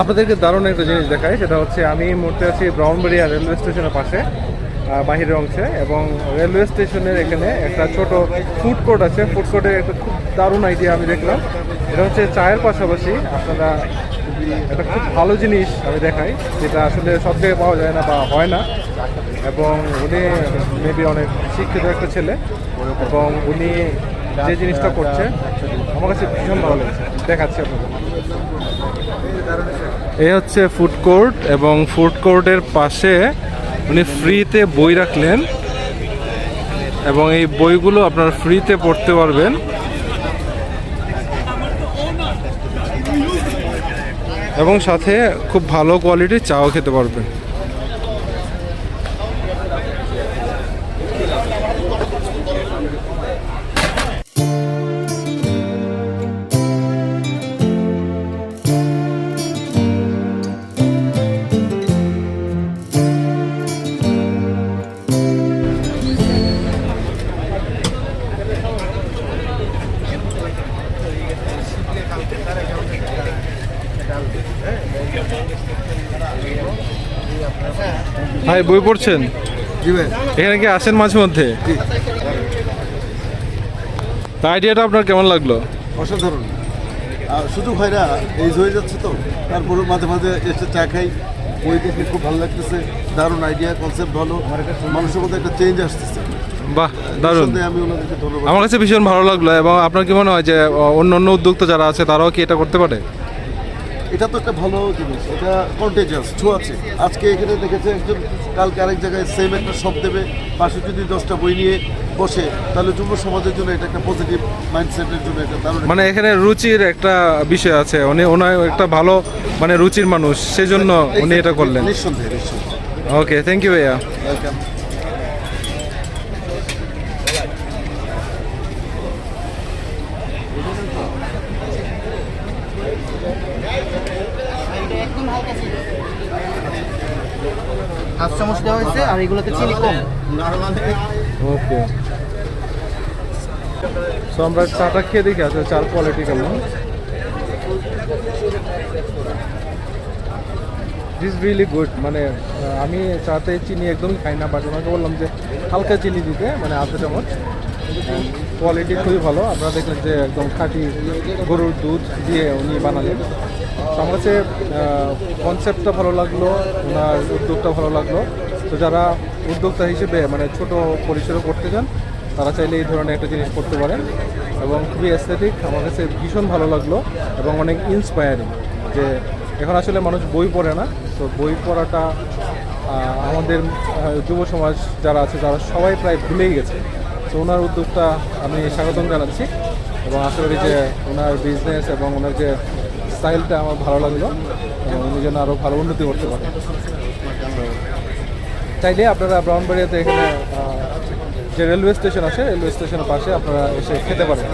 আপনাদেরকে দারুণ একটা জিনিস দেখাই, সেটা হচ্ছে আমি এই মুহূর্তে আছি ব্রাউনবাড়িয়া রেলওয়ে স্টেশনের পাশে বাহিরের অংশে, এবং রেলওয়ে স্টেশনের এখানে একটা ছোট ফুড কোর্ট আছে। ফুড কোর্টের একটা খুব দারুণ আইডিয়া আমি দেখলাম। এটা হচ্ছে চায়ের পাশাপাশি আপনারা একটা খুব ভালো জিনিস আমি দেখাই, যেটা আসলে সব জায়গায় পাওয়া যায় না বা হয় না। এবং উনি মেবি অনেক শিক্ষিত একটা ছেলে, এবং উনি যে জিনিসটা করছে, আমার কাছে ভীষণ ভালো লেগেছে। দেখাচ্ছি আপনাদের। এই হচ্ছে ফুড কোর্ট এবং ফুড কোর্টের পাশে উনি ফ্রিতে বই রাখলেন এবং এই বইগুলো আপনারা ফ্রিতে পড়তে পারবেন। এবং সাথে খুব ভালো কোয়ালিটির চাও খেতে পারবেন। ভাই বই পড়ছেন? এখানে কি আসেন মাঝে মধ্যে? তা আইডিয়াটা আপনার কেমন লাগল? অসাধারণ। সুযোগ হয় না এই হয়ে যাচ্ছে তো তারপরে মাঝে মাঝে এসে চা খাই। বই দেখে খুব ভালো লাগতেছে দারুণ আইডিয়া কনসেপ্ট ভালো। মানুষের মধ্যে একটা চেঞ্জ আসতেছে। বাহ দারুণ। আমি আমার কাছে ভীষণ ভালো লাগল এবং আপনার কি মনে হয় যে অন্য অন্য উদ্যোক্তা যারা আছে তারাও কি এটা করতে পারে? এটা তো একটা ভালো জিনিস এটা কন্টেজিয়াস ছোঁয়াচ্ছে আজকে এখানে দেখেছে একজন কালকে আরেক জায়গায় সেম একটা শপ দেবে পাশে যদি দশটা বই নিয়ে বসে তাহলে যুব সমাজের জন্য এটা একটা পজিটিভ মাইন্ডসেটের জন্য এটা দারুণ মানে এখানে রুচির একটা বিষয় আছে উনি ওনার একটা ভালো মানে রুচির মানুষ সেই জন্য উনি এটা করলেন। নিঃসন্দেহে নিঃসন্দেহে। ওকে থ্যাংক ইউ ভাইয়া। ওয়েলকাম হাফ চামচ দেওয়া হয়েছে, আর এগুলোতে চিনি কম। ওকে। সো আমরা চাটা খেয়ে দেখি আসলে চার কোয়ালিটি কেমন? দিস রিয়েলি গুড মানে আমি চাতে চিনি একদমই খাই না বাট ওনাকে বললাম যে হালকা চিনি দিতে মানে আধা চামচ। কোয়ালিটি খুবই ভালো। আপনারা দেখলেন যে একদম খাঁটি গরুর দুধ দিয়ে উনি বানালেন। আমার কাছে কনসেপ্টটা ভালো লাগল, ওনার উদ্যোগটা ভালো লাগল। তো যারা উদ্যোক্তা হিসেবে মানে ছোট পরিসরে করতে চান, তারা চাইলে এই ধরনের একটা জিনিস করতে পারেন। এবং খুবই অ্যাস্থেটিক আমার কাছে ভীষণ ভালো লাগল এবং অনেক ইন্সপায়ারিং যে এখন আসলে মানুষ বই পড়ে না। তো বই পড়াটা আমাদের যুব সমাজ যারা আছে, তারা সবাই প্রায় ভুলেই গেছে। তো ওনার উদ্যোগটা আমি স্বাগতম জানাচ্ছি এবং আশা করি যে ওনার বিজনেস এবং ওনার যে স্টাইলটা আমার ভালো লাগল এবং উনি যেন আরও ভালো উন্নতি করতে পারে। চাইলে আপনারা ব্রাউনবাড়িয়াতে এখানে যে রেলওয়ে স্টেশন আছে রেলওয়ে স্টেশনের পাশে আপনারা এসে খেতে পারেন।